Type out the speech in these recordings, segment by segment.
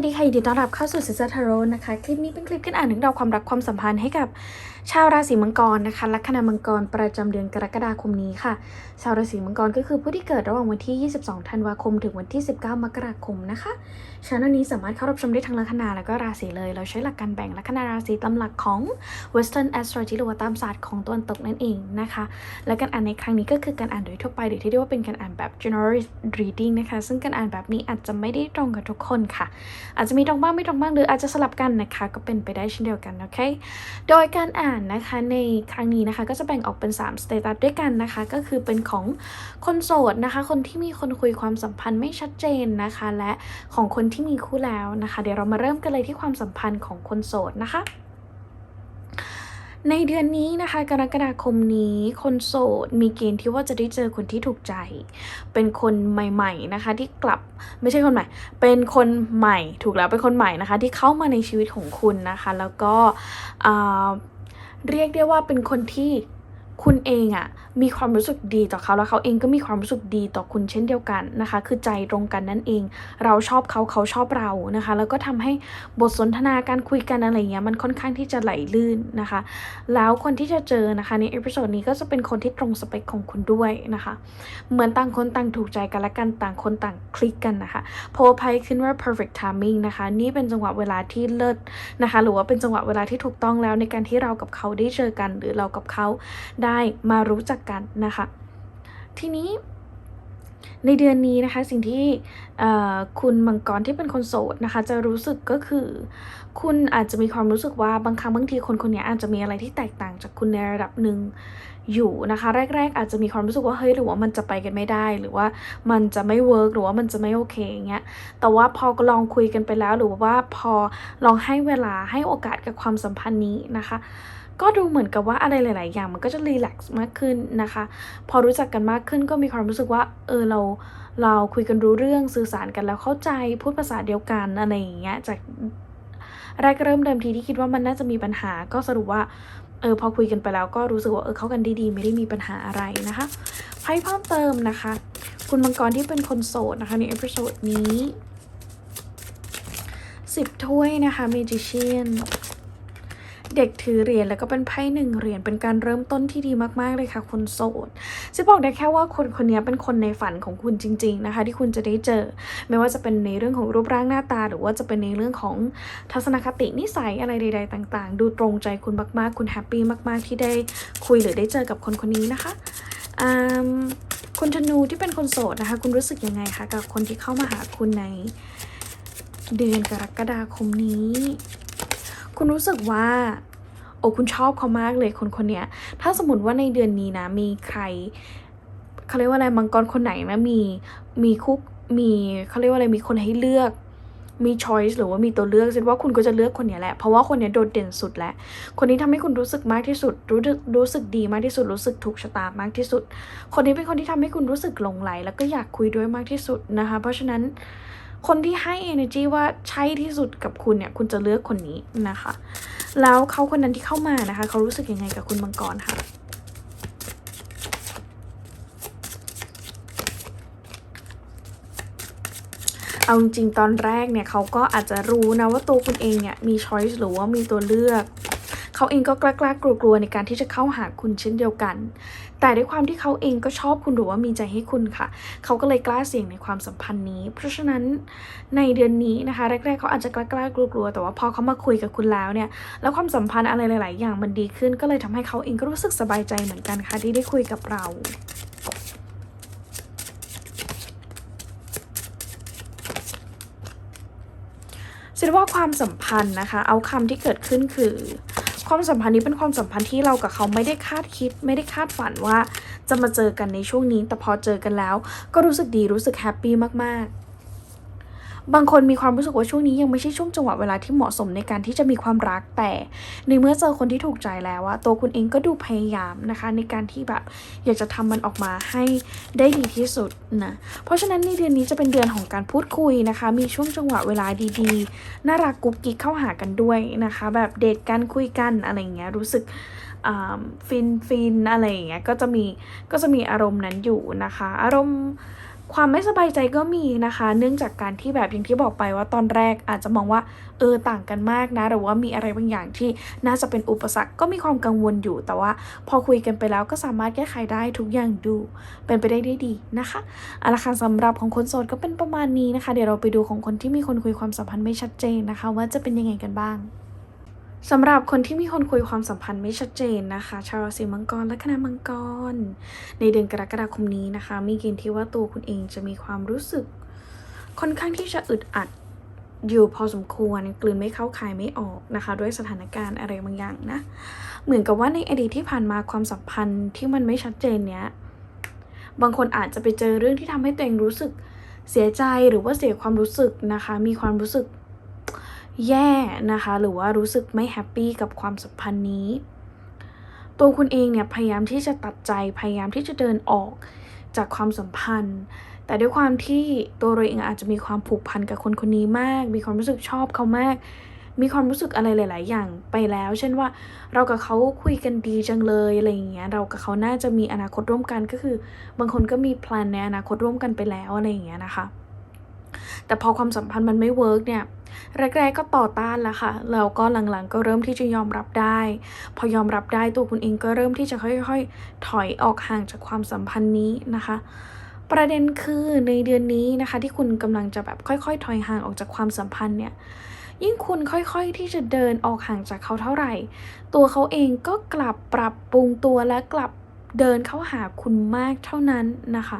วัสดีค่ะยินดีต้อนรับเข้าสู่ซิสเตอร์ทาโร่นะคะ คลิปนี้เป็นคลิปการอ่านเรื่องราวความรักความสัมพันธ์ให้กับ ชาวราศีมังกรนะคะลัคนามังกรประจำเดือนกรกฎาคมนี้ค่ะ ชาวราศีมังกรก็คือผู้ที่เกิดระหว่างวันที่ 22 ธันวาคม ถึงวันที่ 19 มกราคมนะคะช anel นี้สามารถเข้ารับชมได้ทั้งลัคนาและก็ราศีเลย เราใช้หลักการแบ่งลัคนาราศีตามหลักของ Western Astrology หรือว่าตามศาสตร์ของตะวันตกนั่นเองนะคะ และการอ่านในครั้งนี้ก็คือการอ่านโดยทั่วไปหรือที่เรียกว่าเป็นการอ่านแบบ general reading นะคะ ซึ่งการอ่านแบบนี้อาจจะไม่ได้ตรงกับทุกคนค่ะ อาจจะมีตรงบ้างไม่ตรงบ้างหรืออาจจะสลับกันนะคะ ก็เป็นไปได้เช่นเดียวกันโอเคโดยการอ่านนะคะในครั้งนี้นะคะ ก็จะแบ่งออกเป็น3สเตตัสด้วยกันนะคะ ก็คือเป็นของคนโสดนะคะ คนที่มีคนคุยความสัมพันธ์ไม่ชัดเจนนะคะ และของคนที่มีคู่แล้วนะคะ เดี๋ยวเรามาเริ่มกันเลยที่ความสัมพันธ์ของคนโสดนะคะในเดือนนี้นะคะ กรกฎาคมนี้ คนโสดมีเกณฑ์ที่ว่าจะได้เจอคนที่ถูกใจ เป็นคนใหม่ๆนะคะที่กลับไม่ใช่คนใหม่ เป็นคนใหม่ถูกแล้วเป็นคนใหม่นะคะ ที่เข้ามาในชีวิตของคุณนะคะ แล้วก็ เรียกได้ว่าเป็นคนที่ คุณเองอะมีความรู้สึกดีต่อเขาแล้วเขาเองก็มีความรู้สึกดีต่อคุณเช่นเดียวกันนะคะ คือใจตรงกันนั่นเอง เราชอบเขาเขาชอบเรานะคะ แล้วก็ทำให้บทสนทนาการคุยกันอะไรเงี้ยมันค่อนข้างที่จะไหลลื่นนะคะ แล้วคนที่จะเจอนะคะในเอพิโซดนี้ก็จะเป็นคนที่ตรงสเปคของคุณด้วยนะคะ เหมือนต่างคนต่างถูกใจกันและกันต่างคนต่างคลิกกันนะคะเพราะว่ไพขึ้นว่า perfect timing นะคะ นี่เป็นจังหวะเวลาที่เลิศนะคะ หรือว่าเป็นจังหวะเวลาที่ถูกต้องแล้วในการที่เรากับเขาได้เจอกัน หรือเรากับเขาได้มารู้จักกันนะคะ ทีนี้ในเดือนนี้นะคะสิ่งที่คุณมังกรที่เป็นคนโสดนะคะ จะรู้สึกก็คือ คุณอาจจะมีความรู้สึกว่าบางครั้งบางทีคนคนนี้อาจจะมีอะไรที่แตกต่างจากคุณในระดับหนึ่งอยู่นะคะ แรก ๆ อาจจะมีความรู้สึกว่าเฮ้ยหรือว่ามันจะไปกันไม่ได้ หรือว่ามันจะไม่เวิร์กหรือว่ามันจะไม่โอเคอย่างเงี้ยแต่ว่าพอลองคุยกันไปแล้วหรือว่าพอลองให้เวลาให้โอกาสกับความสัมพันธ์นี้นะคะ ก็ดูเหมือนกับว่าอะไรหลาย ๆ อย่างมันก็จะรีแลกซ์มากขึ้นนะคะ พอรู้จักกันมากขึ้นก็มีความรู้สึกว่า เออเราเราคุยกันรู้เรื่องสื่อสารกันแล้วเข้าใจพูดภาษาเดียวกันอะไรอย่างเงี้ยจากแรกเริ่มเดิมทีที่คิดว่ามันน่าจะมีปัญหาก็สรุปว่าเออพอคุยกันไปแล้วก็รู้สึกว่าเออเข้ากันด้ดีไม่ได้มีปัญหาอะไรนะคะไพ่เพิ่มเติมนะคะ คุณมังกรที่เป็นคนโสดนะคะในเอพิโซดนี้สิบถ้วยนะคะ Magician เด็กถือเหรียญแล้วก็เป็นไพ่หนึ่งเหรียญเป็นการเริ่มต้นที่ดีมากๆเลยค่ะ คนโสดจะบอกได้แค่ว่าคนคนนี้เป็นคนในฝันของคุณจริง ๆนะคะ ที่คุณจะได้เจอ ไม่ว่าจะเป็นในเรื่องของรูปร่างหน้าตา หรือว่าจะเป็นในเรื่องของทัศนคตินิสัยอะไรใด ๆ ต่าง ๆ ดูตรงใจคุณมากๆ คุณแฮปปี้มากๆ ที่ได้คุยหรือได้เจอกับคนคนนี้นะคะคุณธนูที่เป็นคนโสดนะคะ คุณรู้สึกยังไงคะกับคนที่เข้ามาหาคุณในเดือนกรกฎาคมนี้ คุณรู้สึกว่าโอ้คุณชอบเขามากเลยคนคนเนี้ย ถ้าสมมติว่าในเดือนนี้นะ มีใครเขาเรียกว่าอะไรมังกรคนไหนนะมีมีคุกมีเขาเรียกว่าอะไรมีคนให้เลือกมี choice หรือว่ามีตัวเลือกคิดว่าคุณก็จะเลือกคนเนี้ยแหละ เพราะว่าคนเนี้ยโดดเด่นสุดแล้วคนนี้ทำให้คุณรู้สึกมากที่สุด รู้สึกรู้สึกดีมากที่สุด รู้สึกถูกชะตามากที่สุด คนนี้เป็นคนที่ทำให้คุณรู้สึกหลงไหล แล้วก็อยากคุยด้วยมากที่สุดนะคะ เพราะฉะนั้น คนที่ให้ energy ว่าใช่ที่สุดกับคุณเนี่ย คุณจะเลือกคนนี้นะคะ แล้วเขาคนนั้นที่เข้ามานะคะ เขารู้สึกยังไงกับคุณมังกรคะเอาจริงตอนแรกเนี่ยเขาก็อาจจะรู้นะว่าตัวคุณเองเนี่ยมี choice หรือว่ามีตัวเลือก เขาเองก็กล้ากลัวในการที่จะเข้าหาคุณเช่นเดียวกัน แต่ด้วยความที่เขาเองก็ชอบคุณหรือว่ามีใจให้คุณค่ะ เขาก็เลยกล้าเสี่ยงในความสัมพันธ์นี้ เพราะฉะนั้นในเดือนนี้นะคะ แรก ๆ เขาอาจจะกล้าๆกลัวๆแต่ว่าพอเขามาคุยกับคุณแล้วเนี่ย แล้วความสัมพันธ์อะไรหลาย ๆ อย่างมันดีขึ้น ก็เลยทำให้เขาเองก็รู้สึกสบายใจเหมือนกันค่ะที่ได้คุยกับเราคิดว่าความสัมพันธ์นะคะ เอาคำที่เกิดขึ้นคือ ความสัมพันธ์นี้เป็นความสัมพันธ์ที่เรากับเขาไม่ได้คาดคิด ไม่ได้คาดฝันว่า จะมาเจอกันในช่วงนี้ แต่พอเจอกันแล้ว ก็รู้สึกดีรู้สึกแฮปปี้มากๆ บางคนมีความรู้สึกว่าช่วงนี้ยังไม่ใช่ช่วงจังหวะเวลาที่เหมาะสมในการที่จะมีความรักแต่ในเมื่อเจอคนที่ถูกใจแล้วอะตัวคุณเองก็ดูพยายามนะคะ ในการที่แบบอยากจะทำมันออกมาให้ได้ดีที่สุดนะเพราะฉะนั้นในเดือนนี้จะเป็นเดือนของการพูดคุยนะคะ มีช่วงจังหวะเวลาดีๆน่ารักกุ๊กกิ๊กเข้าหากันด้วยนะคะ แบบเดทกันคุยกันอะไรเงี้ยรู้สึกฟินฟินอะไรอย่างเงี้ยก็จะมีก็จะมีอารมณ์นั้นอยู่นะคะ อารมณ์ ความไม่สบายใจก็มีนะคะ เนื่องจากการที่แบบอย่างที่บอกไปว่าตอนแรกอาจจะมองว่าเออต่างกันมากนะ หรือว่ามีอะไรบางอย่างที่น่าจะเป็นอุปสรรคก็มีความกังวลอยู่ แต่ว่าพอคุยกันไปแล้วก็สามารถแก้ไขได้ทุกอย่างดู เป็นไปได้ได้ดีนะคะอาละค่ะสำหรับของคนโสดก็เป็นประมาณนี้นะคะ เดี๋ยวเราไปดูของคนที่มีคนคุยความสัมพันธ์ไม่ชัดเจนนะคะ ว่าจะเป็นยังไงกันบ้าง สำหรับคนที่มีคนคุยความสัมพันธ์ไม่ชัดเจนนะคะ ชาวราศีมังกรและคณะมังกร ในเดือนกรกฎาคมนี้นะคะ มีเกณฑ์ที่ว่าตัวคุณเองจะมีความรู้สึก ค่อนข้างที่จะอึดอัดอยู่พอสมควรกลืนไม่เข้าคายไม่ออกนะคะ ด้วยสถานการณ์อะไรบางอย่างนะ เหมือนกับว่าในอดีตที่ผ่านมาความสัมพันธ์ที่มันไม่ชัดเจนเนี้ยบางคนอาจจะไปเจอเรื่องที่ทำให้ตัวเองรู้สึกเสียใจหรือว่าเสียความรู้สึกนะคะ มีความรู้สึก แย่นะคะ หรือว่ารู้สึกไม่แฮปปี้กับความสัมพันธ์นี้ ตัวคุณเองเนี่ยพยายามที่จะตัดใจพยายามที่จะเดินออกจากความสัมพันธ์ แต่ด้วยความที่ตัวเราเองอาจจะมีความผูกพันกับคนคนนี้มาก มีความรู้สึกชอบเขามาก มีความรู้สึกอะไรหลาย ๆ อย่างไปแล้ว เช่นว่า เรากับเขาคุยกันดีจังเลยอะไรอย่างเงี้ย เรากับเขาน่าจะมีอนาคตร่วมกันก็คือ บางคนก็มีแพลนในอนาคตร่วมกันไปแล้วอะไรอย่างเงี้ยนะคะ แต่พอความสัมพันธ์มันไม่เวิร์กเนี่ยแรกๆก็ต่อต้านแล้วค่ะ แล้วก็หลังๆ ก็เริ่มที่จะยอมรับได้ พอยอมรับได้ตัวคุณเองก็เริ่มที่จะค่อยๆ ถอยออกห่างจากความสัมพันธ์นี้นะคะ ประเด็นคือในเดือนนี้นะคะ ที่คุณกำลังจะแบบค่อยๆ ถอยห่างออกจากความสัมพันธ์เนี่ย ยิ่งคุณค่อยๆ ที่จะเดินออกห่างจากเขาเท่าไหร่ ตัวเขาเองก็กลับปรับปรุงตัวและกลับ เดินเข้าหาคุณมากเท่านั้นนะคะ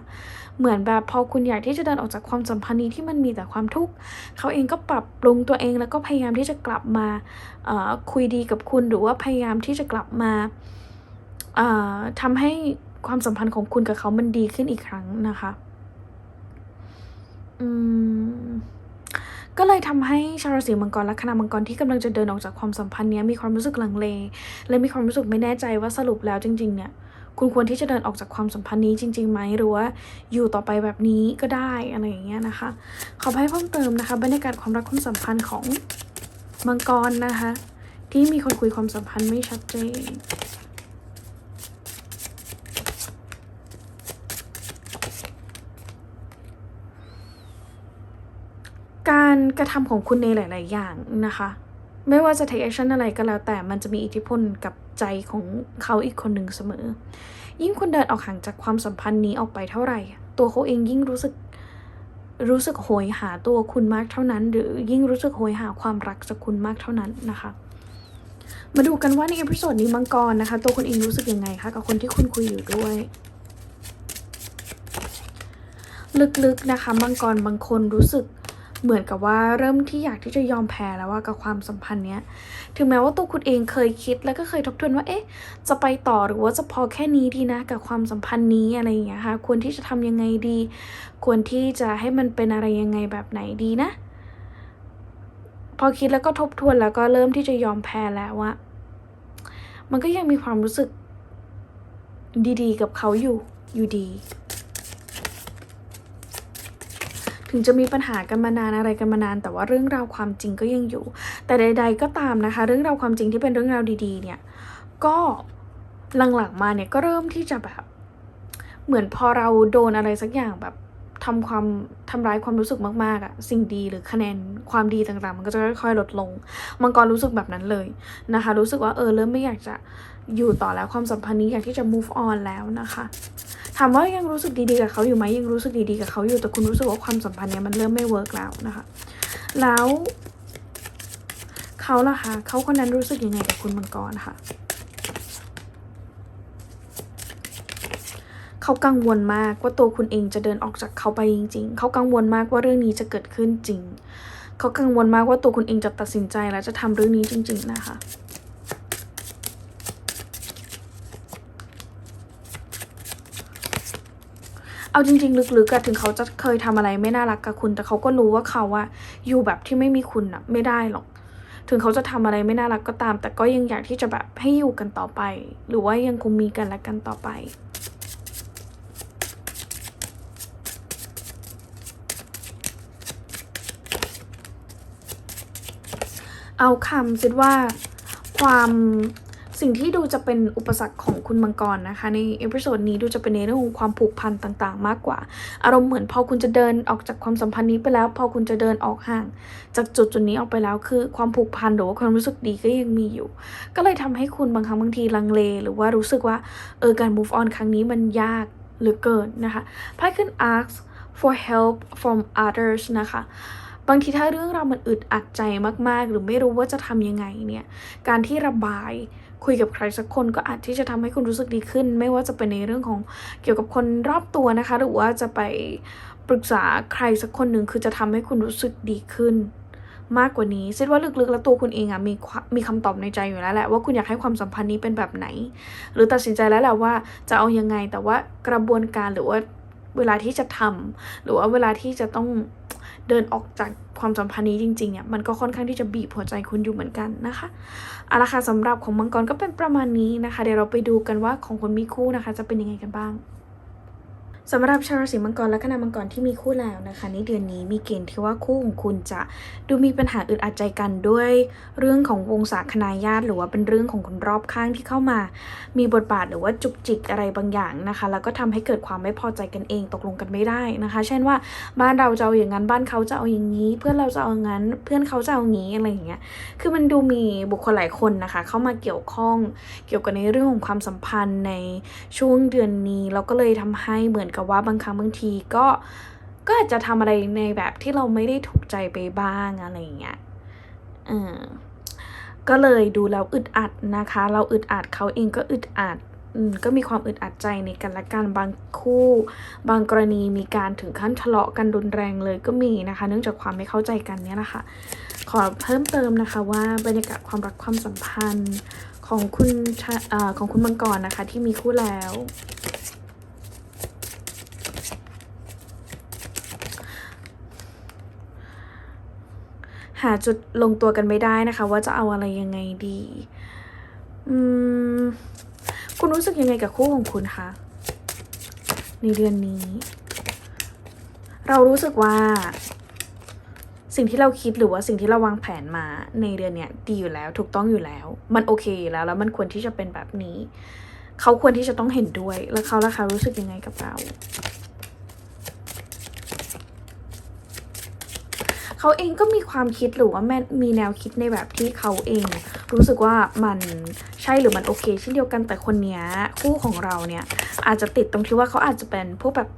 เหมือนแบบพอคุณอยากที่จะเดินออกจากความสัมพันธ์นี้ที่มันมีแต่ความทุกข์เขาเองก็ปรับปรุงตัวเองแล้วก็พยายามที่จะกลับมาคุยดีกับคุณหรือว่าพยายามที่จะกลับมาเอ่อทำให้ความสัมพันธ์ของคุณกับเขามันดีขึ้นอีกครั้งนะคะอืมก็เลยทำให้ชาวราศีมังกรและคณะมังกรที่กำลังจะเดินออกจากความสัมพันธ์นี้มีความรู้สึกลังเล และมีความรู้สึกไม่แน่ใจว่าสรุปแล้วจริง ๆ เนี่ย คุณควรที่จะเดินออกจากความสัมพันธ์นี้จริงๆไหมหรือว่าอยู่ต่อไปแบบนี้ก็ได้อะไรอย่างเงี้ยนะคะ ขอให้เพิ่มเติมนะคะ บรรยากาศความรักความสัมพันธ์ของมังกรนะคะ ที่มีคนคุยความสัมพันธ์ไม่ชัดเจนการกระทำของคุณในหลาย ๆ อย่างนะคะ ไม่ว่าจะ take action อะไรก็แล้วแต่มันจะมีอิทธิพลกับใจของเขาอีกคนหนึ่งเสมอ ยิ่งคุณเดินออกห่างจากความสัมพันธ์นี้ออกไปเท่าไหร่ ตัวเขาเองยิ่งรู้สึกรู้สึกโหยหาตัวคุณมากเท่านั้น หรือยิ่งรู้สึกโหยหาความรักจากคุณมากเท่านั้นนะคะ มาดูกันว่าในเอพิโซดนี้มังกรนะคะ ตัวคุณเองรู้สึกยังไงคะกับคนที่คุณคุยอยู่ด้วย ลึกๆนะคะมังกรบางคนรู้สึก เหมือนกับว่าเริ่มที่อยากที่จะยอมแพ้แล้วว่ากับความสัมพันธ์เนี้ย ถึงแม้ว่าตัวคุณเองเคยคิดแล้วก็เคยทบทวนว่า เอ๊ะ จะไปต่อหรือว่าจะพอแค่นี้ดีนะกับความสัมพันธ์นี้อะไรอย่างเงี้ยค่ะ ควรที่จะทำยังไงดี ควรที่จะให้มันเป็นอะไรยังไงแบบไหนดีนะ พอคิดแล้วก็ทบทวนแล้วก็เริ่มที่จะยอมแพ้แล้วว่า มันก็ยังมีความรู้สึกดีๆ กับเขาอยู่อยู่ดี ถึงจะมีปัญหากันมานานอะไรกันมานาน แต่ว่าเรื่องราวความจริงก็ยังอยู่ แต่ใด ๆ ก็ตามนะคะ เรื่องราวความจริงที่เป็นเรื่องราวดีๆ เนี่ยก็หลังๆมาเนี่ยก็เริ่มที่จะแบบ เหมือนพอเราโดนอะไรสักอย่างแบบ ทำความทำร้ายความรู้สึกมากๆอะสิ่งดีหรือคะแนนความดีต่างๆ มันก็จะค่อยๆลดลง มังกรรู้สึกแบบนั้นเลยนะคะ รู้สึกว่าเออเริ่มไม่อยากจะอยู่ต่อแล้วความสัมพันธ์นี้อยากที่จะ move on แล้วนะคะถามว่ายังรู้สึกดีๆกับเขาอยู่ไหมยังรู้สึกดีๆกับเขาอยู่แต่คุณรู้สึกว่าความสัมพันธ์เนี้ยมันเริ่มไม่เวิร์กแล้วนะคะ แล้วเขาล่ะคะเขาคนนั้นรู้สึกยังไงกับคุณมังกรค่ะ เขากังวลมากว่าตัวคุณเองจะเดินออกจากเขาไปจริง ๆ เขากังวลมากว่าเรื่องนี้จะเกิดขึ้นจริง เขากังวลมากว่าตัวคุณเองจะตัดสินใจและจะทำเรื่องนี้จริง ๆ นะคะเอาจริง ๆ ลึกๆอะถึงเขาจะเคยทำอะไรไม่น่ารักกับคุณ แต่เขาก็รู้ว่าเขาอะอยู่แบบที่ไม่มีคุณอะไม่ได้หรอก ถึงเขาจะทำอะไรไม่น่ารักก็ตาม แต่ก็ยังอยากที่จะแบบให้อยู่กันต่อไป หรือว่ายังคงมีกันและกันต่อไป เอาคำคิดว่าความสิ่งที่ดูจะเป็นอุปสรรคของคุณมังกรนะคะ ในเอพิโซดนี้ดูจะเป็นในเรื่องของความผูกพันต่างๆ มากกว่า อารมณ์เหมือนพอคุณจะเดินออกจากความสัมพันธ์นี้ไปแล้ว พอคุณจะเดินออกห่าง จากจุดจุดนี้ออกไปแล้วคือความผูกพันหรือว่าความรู้สึกดีก็ยังมีอยู่ ก็เลยทำให้คุณบางครั้งบางทีลังเล หรือว่ารู้สึกว่าเออการ move on ครั้งนี้มันยากเหลือเกินนะคะไพ่ขึ้น ask for help from others นะคะ บางทีถ้าเรื่องราวมันอึดอัดใจมากๆ หรือไม่รู้ว่าจะทำยังไงเนี่ย การที่ระบายคุยกับใครสักคนก็อาจที่จะทำให้คุณรู้สึกดีขึ้น ไม่ว่าจะเป็นในเรื่องของเกี่ยวกับคนรอบตัวนะคะ หรือว่าจะไปปรึกษาใครสักคนหนึ่งคือจะทำให้คุณรู้สึกดีขึ้น มากกว่านี้เซตว่าลึกๆ แล้วตัวคุณเองอะมีมมีคำตอบในใจอยู่แล้วแหละว่าคุณอยากให้ความสัมพันธ์นี้เป็นแบบไหน หรือตัดสินใจแล้วแหละว่าจะเอายังไงแต่ว่ากระบวนการหรือว่าเวลาที่จะทำหรือว่าเวลาที่จะต้อง เดินออกจากความสัมพันธ์นี้จริงๆเนี่ยมันก็ค่อนข้างที่จะบีบหัวใจคุณอยู่เหมือนกันนะคะอาราคาสำหรับของมังกรก็เป็นประมาณนี้นะคะ เดี๋ยวเราไปดูกันว่าของคนมีคู่นะคะ จะเป็นยังไงกันบ้าง สำหรับชาวราศีมังกรและคณะมังกรที่มีคู่แล้วนะคะ ในเดือนนี้มีเกณฑ์ที่ว่าคู่ของคุณจะดูมีปัญหาอึดอัดใจกันด้วยเรื่องของวงศาคณาญาติ หรือว่าเป็นเรื่องของคนรอบข้างที่เข้ามา มีบทบาทหรือว่าจุกจิกอะไรบางอย่างนะคะ แล้วก็ทำให้เกิดความไม่พอใจกันเองตกลงกันไม่ได้นะคะ เช่นว่าบ้านเราจะเอาอย่างนั้นบ้านเขาจะเอาอย่างนี้ เพื่อนเราจะเอาอย่างนั้นเพื่อนเขาจะเอาอย่างนี้อะไรอย่างเงี้ยคือมันดูมีบุคคลหลายคนนะคะ เข้ามาเกี่ยวข้องเกี่ยวกับในเรื่องของความสัมพันธ์ในช่วงเดือนนี้แล้วก็เลยทำให้เหมือนกับว่าบางครั้งบางทีก็ก็อาจจะทำอะไรในแบบที่เราไม่ได้ถูกใจไปบ้างอะไรอย่างเงี้ยเออก็เลยดูแล้วอึดอัดนะคะ เราอึดอัดเขาเองก็อึดอัดอืมก็มีความอึดอัดใจในกันและกันบางคู่ บางกรณีมีการถึงขั้นทะเลาะกันรุนแรงเลยก็มีนะคะ เนื่องจากความไม่เข้าใจกันเนี่ยนะคะขอเพิ่มเติมนะคะว่าบรรยากาศความรักความสัมพันธ์ของคุณชะเอ่อของคุณมังกรนะคะที่มีคู่แล้ว หาจุดลงตัวกันไม่ได้นะคะ ว่าจะเอาอะไรยังไงดีอืมคุณรู้สึกยังไงกับคู่ของคุณคะในเดือนนี้ เรารู้สึกว่า สิ่งที่เราคิดหรือว่าสิ่งที่เราวางแผนมาในเดือนเนี้ยดีอยู่แล้วถูกต้องอยู่แล้ว มันโอเคอยู่แล้ว แล้วมันควรที่จะเป็นแบบนี้ เขาควรที่จะต้องเห็นด้วย แล้วเขาล่ะคะรู้สึกยังไงกับเรา เขาเองก็มีความคิดหรือว่าแม่มีแนวคิดในแบบที่เขาเอง รู้สึกว่ามันใช่หรือมันโอเคเช่นเดียวกันแต่คนเนี้ยคู่ของเราเนี่ยอาจจะติดตรงที่ว่าเขาอาจจะเป็นพวกแบบ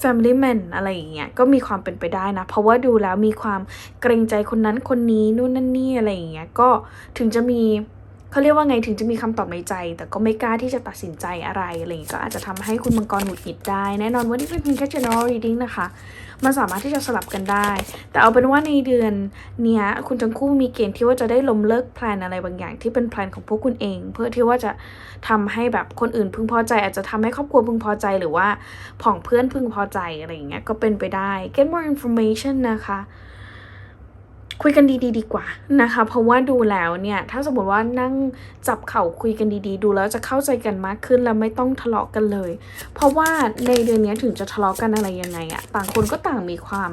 family man อะไรอย่างเงี้ยก็มีความเป็นไปได้นะ เพราะว่าดูแล้วมีความเกรงใจคนนั้นคนนี้นู่นนั่นนี่อะไรอย่างเงี้ยก็ถึงจะมี เขาเรียกว่าไงถึงจะมีคำตอบในใจ แต่ก็ไม่กล้าที่จะตัดสินใจอะไรอะไรอย่างเงี้ก็อาจจะทำให้คุณมังกรหงุดหงิดได้ แน่นอนว่านี่เป็นเพียงแค่ general reading นะคะ มันสามารถที่จะสลับกันได้ แต่เอาเป็นว่าในเดือนเนี้ยคุณทั้งคู่มีเกณฑ์ที่ว่าจะได้ล้มเลิกแพลนอะไรบางอย่างที่เป็นแพลนของพวกคุณเอง เพื่อที่ว่าจะทำให้แบบคนอื่นพึงพอใจ อาจจะทำให้ครอบครัวพึงพอใจหรือว่าผ่องเพื่อนพึงพอใจอะไรอย่างเงี้ยก็เป็นไปได้ get more information นะคะ คุยกันดีๆดีกว่านะคะ เพราะว่าดูแล้วเนี่ย ถ้าสมมติว่านั่งจับเข่าคุยกันดีๆ ดูแล้วจะเข้าใจกันมากขึ้นแล้วไม่ต้องทะเลาะกันเลย เพราะว่าในเดือนนี้ถึงจะทะเลาะกันอะไรยังไงอะต่างคนก็ต่างมีความ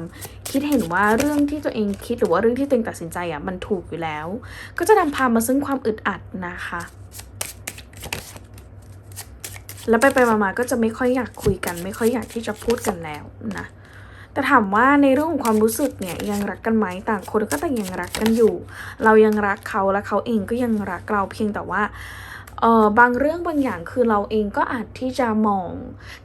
คิดเห็นว่าเรื่องที่ตัวเองคิดหรือว่าเรื่องที่ตัวเองตัดสินใจอะมันถูกอยู่แล้ว ก็จะนำพามาซึ่งความอึดอัดนะคะแล้วไปไปๆมาๆก็จะไม่ค่อยอยากคุยกัน ไม่ค่อยอยากที่จะพูดกันแล้วนะ แต่ถามว่าในเรื่องของความรู้สึกเนี่ยยังรักกันไหมต่างคนก็ต่างยังรักกันอยู่ เรายังรักเขาและเขาเองก็ยังรักเราเพียงแต่ว่า เออบางเรื่องบางอย่างคือเราเองก็อาจที่จะมอง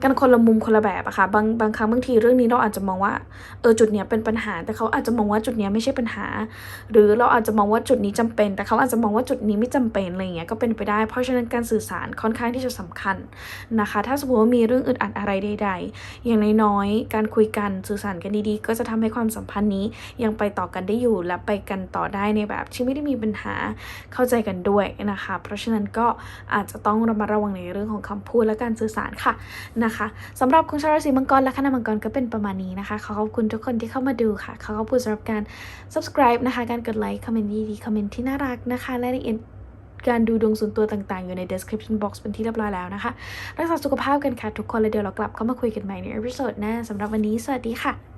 กันคนละมุมคนละแบบอะค่ะบางบางครั้งบางทีเรื่องนี้เราอาจจะมองว่าเออจุดเนี้ยเป็นปัญหา แต่เขาอาจจะมองว่าจุดเนี้ยไม่ใช่ปัญหา หรือเราอาจจะมองว่าจุดนี้จำเป็น แต่เขาอาจจะมองว่าจุดนี้ไม่จำเป็นอะไรเงี้ยก็เป็นไปได้ เพราะฉะนั้นการสื่อสารค่อนข้างที่จะสำคัญนะคะ ถ้าสมมติว่ามีเรื่องอึดอัดอะไรใด ๆ อย่างน้อยๆการคุยกันสื่อสารกันดีๆ ก็จะทำให้ความสัมพันธ์นี้ยังไปต่อกันได้อยู่และไปกันต่อได้ในแบบที่ไม่ได้มีปัญหาเข้าใจกันด้วยนะคะ เพราะฉะนั้นก็อาจจะต้องระมัดระวังในเรื่องของคำพูดและการสื่อสารค่ะนะคะสำหรับคุณชาวราศีมังกรและคณะมังกรก็เป็นประมาณนี้นะคะ ขอขอบคุณทุกคนที่เข้ามาดูค่ะ ขอขอบคุณสำหรับการ subscribe นะคะ การกดไลค์คอมเมนต์ดีๆคอมเมนต์ที่น่ารักนะคะ และละเอียดการดูดวงส่วนตัวต่างๆ อยู่ใน description box เป็นที่เรียบร้อยแล้วนะคะ รักษาสุขภาพกันค่ะทุกคนแล้วเดี๋ยวเรากลับเข้ามาคุยกันใหม่ใน episode หน้าสำหรับวันนี้สวัสดีค่ะ